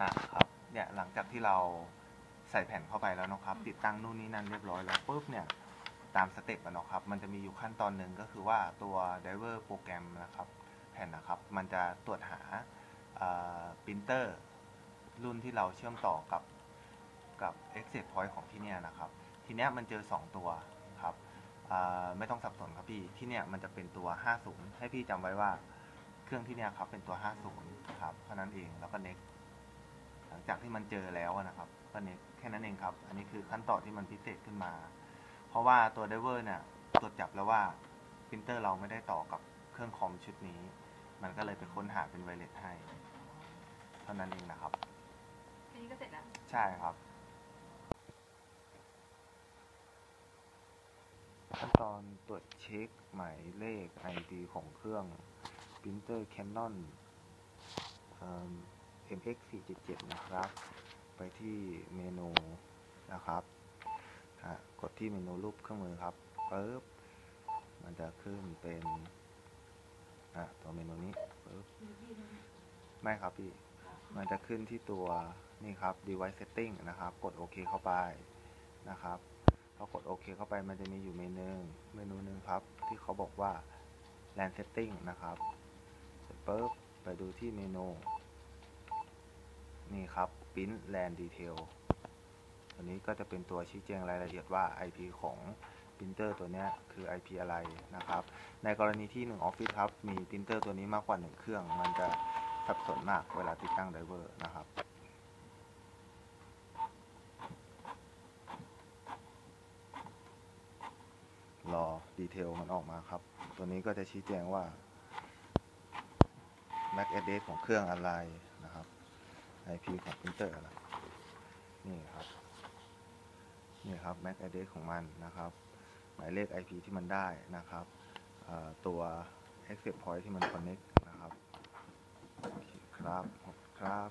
อะครับเนี่ยหลังจากที่เราใส่แผ่นเข้าไปแล้วเนาะครับ ติดตั้งนู่นนี่นั่นเรียบร้อยแล้วปุ๊บเนี่ยตามสเต็ปอะเนาะครับ มันจะมีอยู่ขั้นตอนหนึ่งก็คือว่าตัว driver โปรแกรมนะครับ แผ่นนะครับ มันจะตรวจหาปรินเตอร์รุ่นที่เราเชื่อมต่อกับกับ exit point ของที่เนี่ยนะครับ ทีเนี้ยมันเจอ 2 ตัวครับอ่าไม่ต้องสับสนครับพี่ ที่เนี่ยมันจะเป็นตัว 50 ให้พี่จำไว้ว่าเครื่องที่เนี่ยครับเป็นตัว 50 ครับเท่านั้นเองแล้วก็ next หลัง จากที่มันเจอแล้วอะนะครับก็ next แค่นั้นเองครับ อันนี้คือขั้นตอนที่มันพิเศษขึ้นมา เพราะว่าตัว driver เนี่ยตรวจจับแล้วว่าปรินเตอร์เราไม่ได้ต่อกับเครื่องคอมชุดนี้ มันก็เลยไปค้นหาเป็นไวเลสให้ เท่านั้นเองนะครับแค่นี้ก็เสร็จแล้ว ใช่ครับ ขั้นตอนตรวจเช็คหมายเลข IP ของเครื่อง printer Canon เอิ่ม MX 4 7นะครับ ไปที่เมนูนะครับกดที่เมนูรูปเครื่องมือครับปึ๊บมันจะขึ้นเป็นตัวเมนูนี้ปึ๊บไม่ครับพี่ มันจะขึ้นที่ตัวนี่ครับ device setting นะครับ กดโอเคเข้าไปนะครับพอกดโอเคเข้าไปมันจะมีอยู่เมนูเมนูหนึ่งครับ ที่เขาบอกว่า land setting นะครับเสร็จปุ๊บไปดูที่เมนู นี่ครับ print LAN detail ตัวนี้ก็จะเป็นตัวชี้แจงรายละเอียดว่า IP ของปรินเตอร์ตัวนี้คือ IP อะไรนะครับ ในกรณีที่1 Office ครับ มีปรินเตอร์ตัวนี้มากกว่า 1 เครื่อง มันจะสับสนมากเวลาติดตั้งไดเวอร์นะครับ รอดีเทลมันออกมาครับ ตัวนี้ก็จะชี้แจงว่า MAC address ของเครื่องอะไร IP ของพิมพ์เตอร์อะไรนี่ครับ นี่ครับ MAC address ของมันนะครับ หมายเลข IP ที่มันได้นะครับ ตัว access point ที่มัน connect นะครับ ครับ ครับ